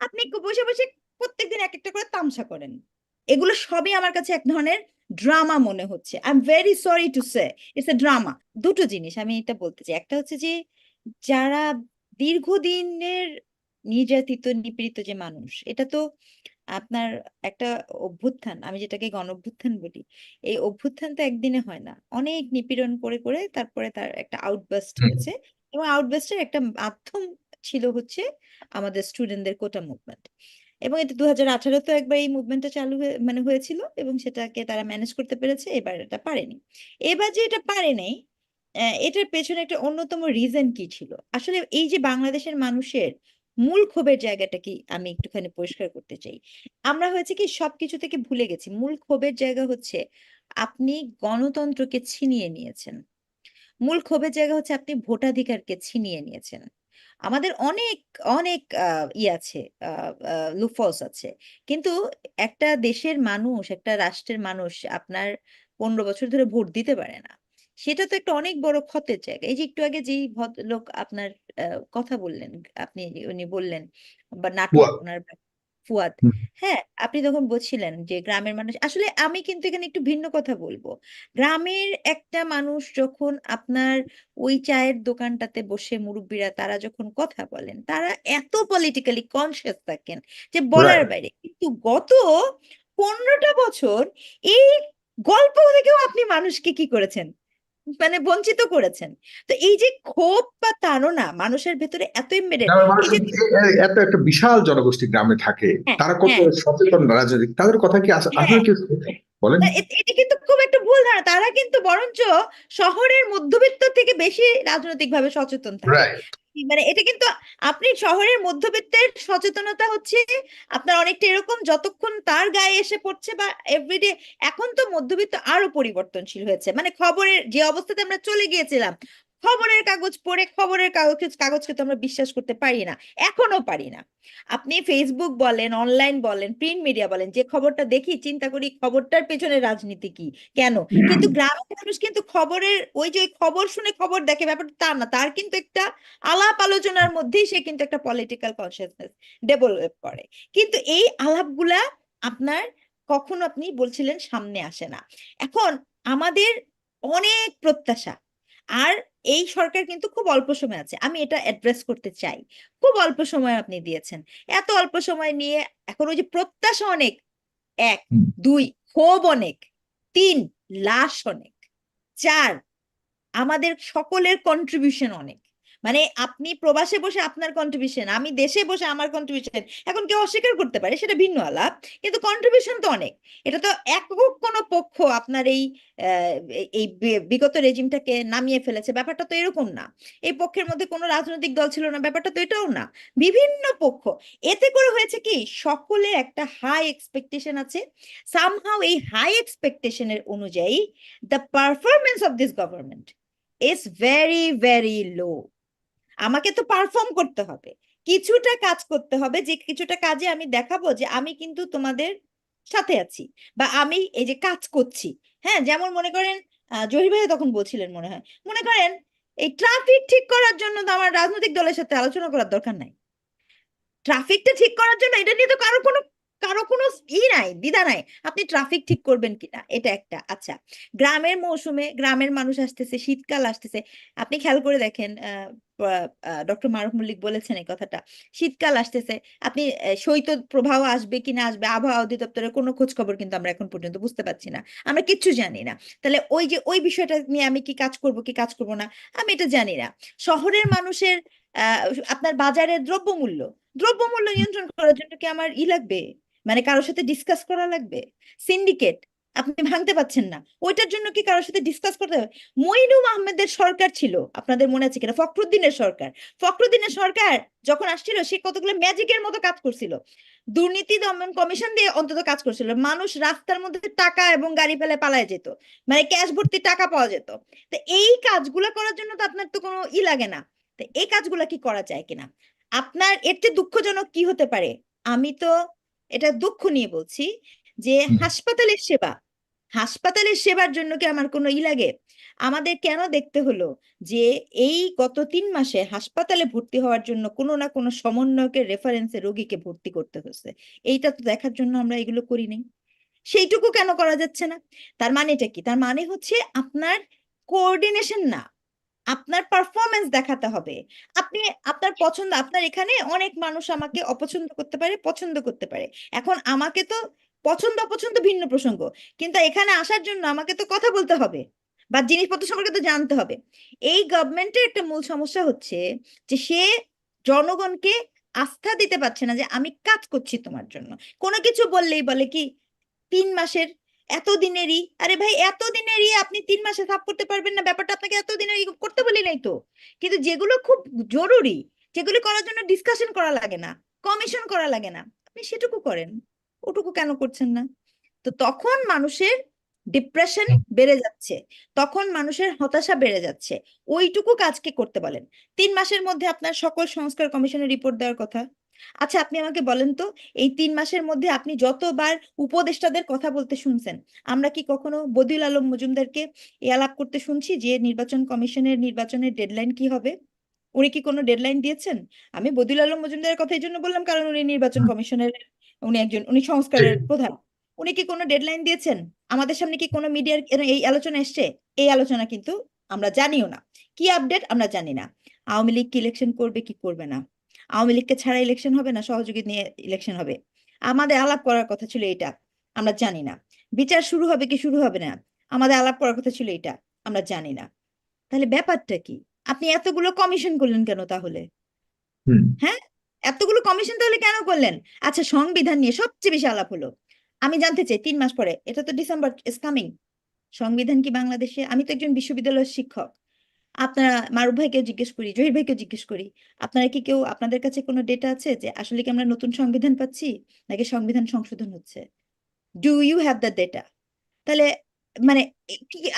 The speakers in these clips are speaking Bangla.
আপনি একটু বসে বসে প্রত্যেকদিন এক একটা করে তামসা করেন। এগুলো সবই আমার কাছে এক ধরনের ড্রামা মনে হচ্ছে। I am very sorry to say it's a drama দুটো জিনিস আমি এটা বলতে চাই। একটা হচ্ছে যে যারা দীর্ঘদিনের নির্যাতিত নিপীড়িত যে মানুষ এটা তো আপনার একটা অভ্যুত্থান। আমি যেটাকে গণ অভ্যুত্থান বলি এই অভ্যুত্থান তো একদিনে হয় না। অনেক নিপীড়ন করে করে তারপরে তার একটা আউটবাস্ট। হয়েছে। এবং আউটবাস্টের একটা মাধ্যম ছিল হচ্ছে আমাদের স্টুডেন্টদের কোটা মুভমেন্ট এবং এটা দু হাজার আঠারোতে একবার এই মুভমেন্টটা চালু হয়ে মানে হয়েছিল এবং সেটাকে তারা ম্যানেজ করতে পেরেছে, এবার এটা পারেনি। এবার যে এটা পারে নাই এটার পেছনে একটা অন্যতম রিজন কি ছিল? আসলে এই যে বাংলাদেশের মানুষের মূল ক্ষোভের জায়গাটা কি আমি একটুখানি পরিষ্কার করতে চাই? আমরা হয়েছে কি সবকিছু থেকে ভুলে গেছি। মূল ক্ষোভের জায়গা হচ্ছে আপনি গণতন্ত্রকে ছিনিয়ে নিয়েছেন। মূল ক্ষোভের জায়গা হচ্ছে আপনি ভোটাধিকারকে ছিনিয়ে নিয়েছেন। আমাদের অনেক অনেক ই আছে লুফলস আছে কিন্তু একটা দেশের মানুষ একটা রাষ্ট্রের মানুষ আপনার পনেরো বছর ধরে ভোট দিতে পারে না সেটা তো একটা অনেক বড় ক্ষতের জায়গা এই যে একটু আগে যেই ভদ্রলোক আপনার আহ, কথা বললেন আপনি উনি বললেন বা নাটক। ওনার ফুয়াদ। হ্যাঁ আপনি তখন বলছিলেন যে গ্রামের মানুষ আসলে আমি কিন্তু এখানে একটু ভিন্ন কথা বলব। গ্রামের একটা মানুষ যখন আপনার ওই চায়ের দোকানটাতে বসে মুরব্বীরা তারা যখন কথা বলেন তারা এত পলিটিক্যালি কনসিয়াস থাকেন যে বলার বাইরে। কিন্তু গত পনেরোটা বছর এই গল্প থেকেও আপনি মানুষকে কি করেছেন? মানে বঞ্চিত করেছেন। তো এই যে ক্ষোভ বা তাড়না মানুষের ভেতরে এত এ- এত একটা বিশাল জনগোষ্ঠী গ্রামে থাকে হ্যাঁ, তারা কত হ্যাঁ। সচেতন রাজনৈতিক তাদের কথা কি আস- আসলে হ্যাঁ। কি বলেন। এটা কিন্তু খুব একটা ভুল ধারণা তারা কিন্তু বরঞ্চ শহরের মধ্যবিত্ত থেকে বেশি রাজনৈতিক ভাবে সচেতন থাকে। মানে এটা কিন্তু আপনি শহরের মধ্যবিত্তের সচেতনতা হচ্ছে আপনার অনেকটা এরকম যতক্ষণ তার গায়ে এসে পড়ছে বা এভরিডে এখন তো মধ্যবিত্ত আরও পরিবর্তনশীল হয়েছে। মানে খবরের যে অবস্থাতে আমরা চলে গিয়েছিলাম খবরের কাগজ পড়ে খবরের কাগজ কাগজকে তো আমরা বিশ্বাস করতে পারি না এখনও পারি না। আপনি ফেসবুক বলেন অনলাইন বলেন প্রিন্ট মিডিয়া বলেন যে খবরটা দেখি চিন্তা করি খবরটার পেছনে রাজনীতি কি কেন? কিন্তু গ্রামের মানুষ কিন্তু খবরের ওই যে খবর শুনে খবর দেখে ব্যাপারটা তা না তার কিন্তু একটা আলাপ আলোচনার মধ্যেই সে কিন্তু একটা পলিটিক্যাল কনসিয়াসনেস ডেভেলপ করে। কিন্তু এই আলাপগুলা আপনার কখনো আপনি বলছিলেন সামনে আসে না। এখন আমাদের অনেক প্রত্যাশা আর এই সরকার কিন্তু খুব অল্প সময় আছে। আমি এটা অ্যাড্রেস করতে চাই। খুব অল্প সময় আপনি দিয়েছেন। এত অল্প সময় নিয়ে এখন ওই যে প্রত্যাশা অনেক। এক দুই ক্ষোভ অনেক। তিন লাশ অনেক। চার আমাদের সকলের কন্ট্রিবিউশন অনেক। মানে আপনি প্রবাসে বসে আপনার কন্ট্রিবিউশন আমি দেশে বসে আমার কন্ট্রিবিউশন এখন কেউ অস্বীকার করতে পারে, সেটা ভিন্ন আলাপ। কিন্তু কন্ট্রিবিউশন তো অনেক। এটা তো একক কোনো পক্ষ আপনার এই এই বিগত রেজিমটাকে নামিয়ে ফেলেছে, ব্যাপারটা তো এরকম না। এই পক্ষের মধ্যে কোনো রাজনৈতিক দল ছিল না, ব্যাপারটা তো এটাও না। বিভিন্ন পক্ষ। এতে করে হয়েছে কি? সকলের একটা হাই এক্সপেকটেশন আছে। সামহাও এই হাই এক্সপেকটেশনের অনুযায়ী the performance of this government is very very low আমাকে তো পারফর্ম করতে হবে। কিছুটা কাজ করতে হবে, যে কিছুটা কাজে আমি দেখাবো যে আমি কিন্তু তোমাদের সাথে আছি বা আমি এই যে কাজ করছি। হ্যাঁ যেমন মনে করেন জহির ভাই তখন বলছিলেন মনে হয়। মনে করেন, এই ট্রাফিক ঠিক করার জন্য তো আমার রাজনৈতিক দলের সাথে আলোচনা করার দরকার নাই। ট্রাফিকটা ঠিক করার জন্য এটা নিয়ে তো কারও কোনো কারও কোনো ই নাই, দ্বিধা নাই। আপনি ট্রাফিক ঠিক করবেন কিনা, এটা একটা। আচ্ছা গ্রামের মৌসুমে গ্রামের মানুষ আসতেছে, শীতকাল আসতেছে। আপনি খেয়াল করে দেখেন ডক্টর মারুফ মল্লিক বলেছেন এই কথাটা। শীতকাল আসতেছে। আপনি শৈত্য প্রবাহ আসবে কিনা আসবে, আবহাওয়া অধিদপ্তরের কোনো খোঁজ খবর কিন্তু আমরা এখন পর্যন্ত বুঝতে পারছি না। আমরা কিচ্ছু জানি না। তাহলে ওই যে, ওই বিষয়টা নিয়ে আমি কি কাজ করব, কি কাজ করব না, আমি এটা জানি না। শহরের মানুষের আপনার বাজারের দ্রব্যমূল্য দ্রব্যমূল্য নিয়ন্ত্রণ করার জন্য কি আমার ই লাগবে? মানে কারোর সাথে ডিসকাস করা লাগবে? সিন্ডিকেট আপনি ভাঙতে পাচ্ছেন না। ওইটার জন্য কি কারোর সাথে ডিসকাস করতে হবে? মইনুম আহমেদের সরকার ছিল আপনাদের মনে আছে কিনা? ফখরুদ্দিনের সরকার। ফখরুদ্দিনের সরকার যখন আসছিল সে কতগুলো ম্যাজিকের মতো কাজ করছিল। দুর্নীতি দমন কমিশন দিয়ে অন্তত কাজ করছিল। মানুষ রাস্তার মধ্যে টাকা এবং গাড়ি ফেলে পালায় যেত। মানে ক্যাশ ভর্তি টাকা পাওয়া যেত। তো এই কাজগুলো করার জন্য তো আপনার তো কোনো ই লাগে না। তো এই কাজগুলো কি করা যায় কিনা? আপনার এর চেয়ে দুঃখজনক কি হতে পারে? আমি তো এটা দুঃখ নিয়ে বলছি যে হাসপাতালের সেবা হাসপাতালের সেবার জন্য কি আমার কোনো ই লাগে? আমাদের কেন দেখতে হলো যে এই গত তিন মাসে হাসপাতালে ভর্তি হওয়ার জন্য কোনো না কোনো সমন্বয়কের রেফারেন্সে রোগীকে ভর্তি করতে হচ্ছে? এইটা তো দেখার জন্য আমরা এগুলো করি নাই। সেইটুকু কেন করা যাচ্ছে না? তার মানেটা কি? তার মানে হচ্ছে আপনার কোঅর্ডিনেশন না, আপনার পারফরমেন্স দেখাতে হবে। আপনি, আপনার পছন্দ, আপনার এখানে অনেক মানুষ আমাকে অপছন্দ করতে পারে, পছন্দ করতে পারে। এখন আমাকে তো পছন্দ অপছন্দ ভিন্ন প্রসঙ্গ। কিন্তু এখানে আসার জন্য আমাকে তো কথা বলতে হবে বা জিনিসপত্র সম্পর্কে তো জানতে হবে। এই গভর্নমেন্টের একটা মূল সমস্যা হচ্ছে যে সে জনগণকে আস্থা দিতে পারছে না যে আমি কাজ করছি তোমার জন্য। কোনো কিছু বললেই বলে কি তিন মাসের, এত দিনেরই? আরে ভাই, এত দিনেরই আপনি তিন মাসে সাফ করতে পারবেন না, ব্যাপারটা আপনাকে এত দিনের করতে বলি নাই তো। কিন্তু যেগুলো খুব জরুরি, যেগুলো করার জন্য ডিসকাশন করা লাগে না কমিশন করা লাগে না, আপনি সেটুকু করেন। ওটুকু কেন করছেন না? তো তখন মানুষের ডিপ্রেশন বেড়ে যাচ্ছে। তখন মানুষের হতাশা বেড়ে যাচ্ছে। ওইটুকু কাজকে করতে বলেন। তিন মাসের মধ্যে আপনার সকল সংস্কার কমিশনের রিপোর্ট দেওয়ার কথা। আচ্ছা আপনি আমাকে বলেন তো এই তিন মাসের মধ্যে আপনি যতবার উপদেষ্টাদের কথা বলতে শুনছেন আমরা কি কখনো বদিউল আলম মজুমদারকে এ আলাপ করতে শুনছি যে নির্বাচন কমিশনের নির্বাচনের ডেডলাইন কি হবে? উনি কি কোনো ডেডলাইন দিয়েছেন? আমি বদিউল আলম মজুমদারের কথা এই জন্য বললাম কারণ উনি নির্বাচন কমিশনের উনি একজন উনি সংস্কারের প্রধান। উনি কি কোনো ডেডলাইন দিয়েছেন? আমাদের সামনে কি কোনো মিডিয়ার এই আলোচনা এসছে? এই আলোচনা কিন্তু আমরা জানিও না। কি আপডেট আমরা জানি না। আওয়ামী লীগ কি ইলেকশন করবে কি করবে না? আওয়ামী লীগকে ছাড়া ইলেকশন হবে না? সহযোগী নিয়ে ইলেকশন হবে। আমাদের আলাপ করার কথা ছিল এটা আমরা জানি না। বিচার শুরু হবে কি শুরু হবে না? আমাদের আলাপ করার কথা ছিল এটা আমরা জানি না। তাহলে ব্যাপারটা কি? আপনি এতগুলো কমিশন করলেন কেন তাহলে? হ্যাঁ? এতগুলো কমিশন তাহলে কেন করলেন? আচ্ছা সংবিধান নিয়ে সবচেয়ে বেশি আলাপ হলো। আমি জানতে চাই, তিন মাস পরে, এটা তো ডিসেম্বর ইজ কামিং সংবিধান কি বাংলাদেশে? আমি তো একজন বিশ্ববিদ্যালয়ের শিক্ষক। আপনারা, মারুফ ভাইকে জিজ্ঞেস করি, জহির ভাইকে জিজ্ঞেস করি, আপনারা কি কেউ আপনাদের কাছে কোনো ডেটা আছে যে আসলে কি আমরা নতুন সংবিধান পাচ্ছি, নাকি সংবিধান সংশোধন হচ্ছে? Do you have the data তাহলে মানে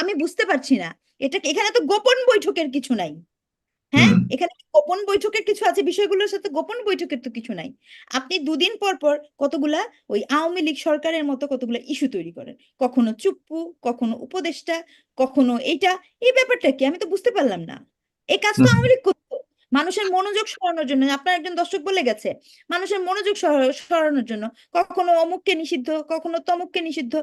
আমি বুঝতে পারছি না। এটা এখানে তো গোপন বৈঠকের কিছু নাই। হ্যাঁ এখানে গোপন বৈঠকের কিছু আছে? বিষয়গুলোর সাথে গোপন বৈঠকের তো কিছু নাই। আপনি দুদিন পর পর কতগুলা ওই আওয়ামী লীগ সরকারের মতো কতগুলা ইস্যু তৈরি করেন? কখনো চুপ্পু কখনো উপদেষ্টা কখনো এইটা। এই ব্যাপারটা কি? আমি তো বুঝতে পারলাম না। এই কাজ তো আওয়ামী লীগ করতো। মানুষের মনোযোগ সরানোর জন্য আপনার একজন দর্শক বলে গেছে মানুষের মনোযোগ সরানোর জন্য কখনো অমুককে নিষিদ্ধ কখনো তমুককে নিষিদ্ধ।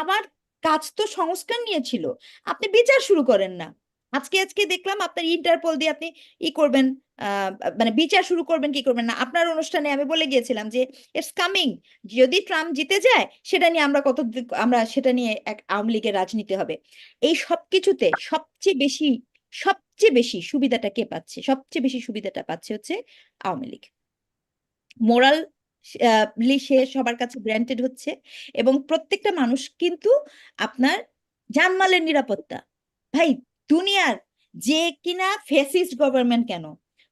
আমার কাজ তো সংস্কার নিয়ে ছিল। আপনি বিচার শুরু করেন না। আজকে আজকে দেখলাম আপনার ইন্টারপোল দিয়ে আপনি ই করবেন মানে বিচার শুরু করবেন, কি করবেন না? আপনার অনুষ্ঠানে আমি বলে গিয়েছিলাম যে ইটস কামিং যদি ট্রাম্প জিতে যায়, সেটা নিয়ে আমরা কত আমরা সেটা নিয়ে এক আওয়ামী লীগের রাজনীতি হবে। এই সবকিছুতে সবচেয়ে বেশি সবচেয়ে বেশি সুবিধাটা কে পাচ্ছে? সবচেয়ে বেশি সুবিধাটা পাচ্ছে হচ্ছে আওয়ামী লীগ। মোরাল সে সবার কাছে গ্র্যান্টেড হচ্ছে এবং প্রত্যেকটা মানুষ কিন্তু আপনার জানমালের নিরাপত্তা। ভাই দুনিয়ার যে কিনা ফেসিস্ট গভর্নমেন্ট কেন?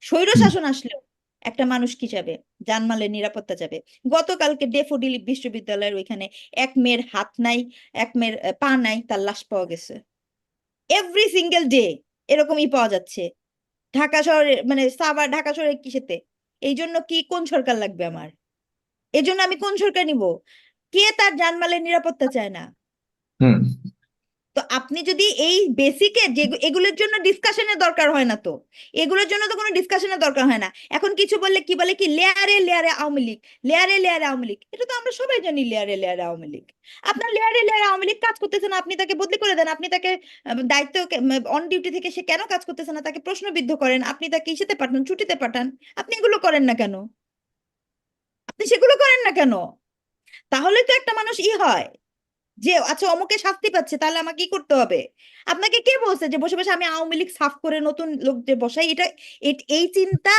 স্বৈর শাসন আসলেও একটা মানুষ কি যাবে? জানমালের নিরাপত্তা যাবে। গতকালকে ডেফোডিল বিশ্ববিদ্যালয়ের ওইখানে এক মেয়ের হাত নাই এক মেয়ের পা নাই তার লাশ পাওয়া গেছে। এভরি সিঙ্গেল ডে এরকমই পাওয়া যাচ্ছে। ঢাকা শহরে মানে সাভার ঢাকা শহরে কিসেতে এই জন্য কি কোন সরকার লাগবে আমার? এই জন্য আমি কোন সরকার নিব? কে তার জানমালের নিরাপত্তা চায় না? তো আপনি যদি এই বেসিকে যে এগুলোর জন্য ডিসকাশনের দরকার হয় না তো, এগুলোর জন্য তো কোনো ডিসকাশনের দরকার হয় না। এখন কিছু বললে কি বলে কি? লেয়ারে লেয়ারে আওয়ামী লীগ লেয়ারে লেয়ারে আওয়ামী লীগ, এটা তো আমরা সবাই জানি লেয়ারে লেয়ারে আওয়ামী লীগ। আপনার লেয়ারে লেয়ারে আওয়ামী লীগ কাজ করতেছে না, আপনি তাকে বদলি করে দেন, আপনি তাকে দায়িত্ব অন ডিউটি থেকে সে কেন কাজ করতেছে না, তাকে প্রশ্নবিদ্ধ করেন, আপনি তাকে ইসেতে পাঠান, ছুটিতে পাঠান, আপনি এগুলো করেন না কেন? আপনি সেগুলো করেন না কেন? তাহলে তো একটা মানুষ ই হয়। যে আচ্ছা অমুকে শাস্তি পাচ্ছে, তাহলে আমাকে কি করতে হবে? আপনাকে কে বলছে যে, বসে বসে আমি আওয়ামী লীগ সাফ করে নতুন লোক যে বসাই? এটা এই চিন্তা,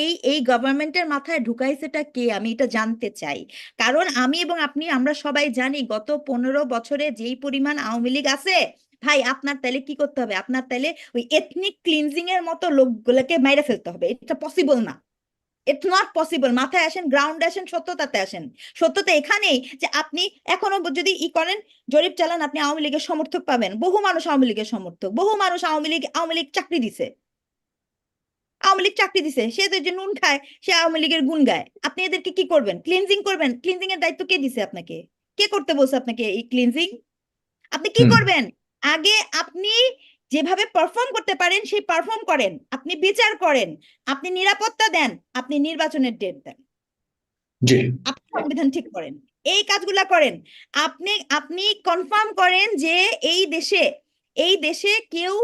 এই এই গভর্নমেন্টের মাথায় ঢুকাইছেটা কে? আমি এটা জানতে চাই। কারণ আমি এবং আপনি, আমরা সবাই জানি গত পনেরো বছরে যেই পরিমাণ আওয়ামী লীগ আছে, ভাই, আপনার তাইলে কি করতে হবে? আপনার তাইলে ওই এথনিক ক্লিনজিং এর মতো লোকগুলোকে মাইরে ফেলতে হবে। এটা পসিবল না। ইটস নট পসিবল মাথায় আসেন গ্রাউন্ডে আসেন সত্যতাতে আসেন। সত্যতা এখানেই যে আপনি এখনও যদি ই করেন জরিপ চালান আপনি আওয়ামী লীগের সমর্থক পাবেন। বহু মানুষ আওয়ামী লীগের সমর্থক বহু মানুষ আওয়ামী লীগ আওয়ামী লীগ চাকরি দিছে। আওয়ামী লীগ চাকরি দিছে। সে তো যে নুন খায় সে আওয়ামী লীগের গুণ গায়। আপনি এদেরকে কি করবেন? ক্লিনজিং করবেন? ক্লিনজিং এর দায়িত্ব কে দিছে আপনাকে? কে করতে বলছে আপনাকে এই ক্লিনজিং আপনি কি করবেন? আগে আপনি যেভাবে পারফর্ম করতে পারেন সেই পারফর্ম করেন। আপনি বিচার করেন আপনি নিরাপত্তা দেন আপনি নির্বাচনের ডেট দেন। আপনি সংবিধান ঠিক করেন। এই কাজগুলা করেন। আপনি আপনি কনফার্ম করেন যে এই দেশে এই দেশে কেউ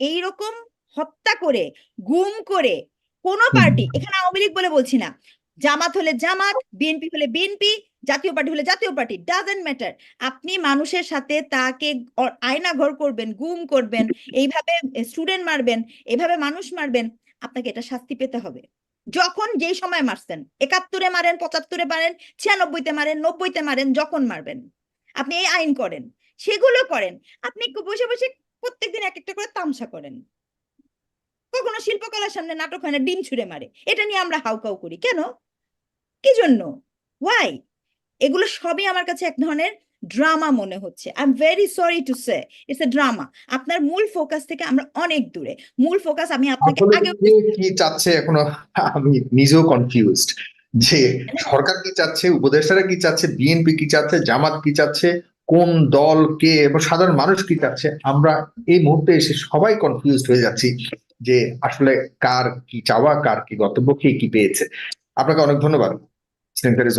এই রকম হত্যা করে গুম করে কোনো। পার্টি এখানে আওয়ামী লীগ বলে বলছি না জামাত হলে জামাত বিএনপি হলে বিএনপি জাতীয় পার্টি হলে জাতীয় পার্টি ডাজেন্ট ম্যাটার আপনি মানুষের সাথে তাকে আয়না ঘর করবেন গুম করবেন এইভাবে স্টুডেন্ট মারবেন এইভাবে মানুষ মারবেন আপনাকে এটা শাস্তি পেতে হবে। যখন যেই সময় মারছেন একাত্তরে মারেন পঁচাত্তরে মারেন ছিয়ানব্বইতে মারেন নব্বইতে মারেন যখন মারবেন আপনি এই আইন করেন সেগুলো করেন আপনি বসে বসে প্রত্যেকদিন এক একটা করে তামসা করেন। কখনো শিল্পকলার সামনে নাটক হয় না ডিম ছুঁড়ে মারে এটা নিয়ে আমরা হাউকাউ করি কেন? কি জন্য? ওয়াই এগুলো সবই আমার কাছে এক ধরনের ড্রামা মনে হচ্ছে। I am very sorry to say it's a drama আপনার মূল ফোকাস থেকে আমরা অনেক দূরে। মূল ফোকাস আমি আপনাকে আগে কি চাচ্ছে এখনও? আমি নিজেও কনফিউজড যে সরকার কি চাচ্ছে উপদেষ্টারা কি চাচ্ছে বিএনপি কি চাচ্ছে জামাত কি চাচ্ছে কোন দল কে এবং সাধারণ মানুষ কি চাচ্ছে? আমরা এই মুহূর্তে এসে সবাই কনফিউজড হয়ে যাচ্ছি যে আসলে কার কি চাওয়া কার কি গন্তব্য কে কি পেয়েছে। আপনাকে অনেক ধন্যবাদ। ইজ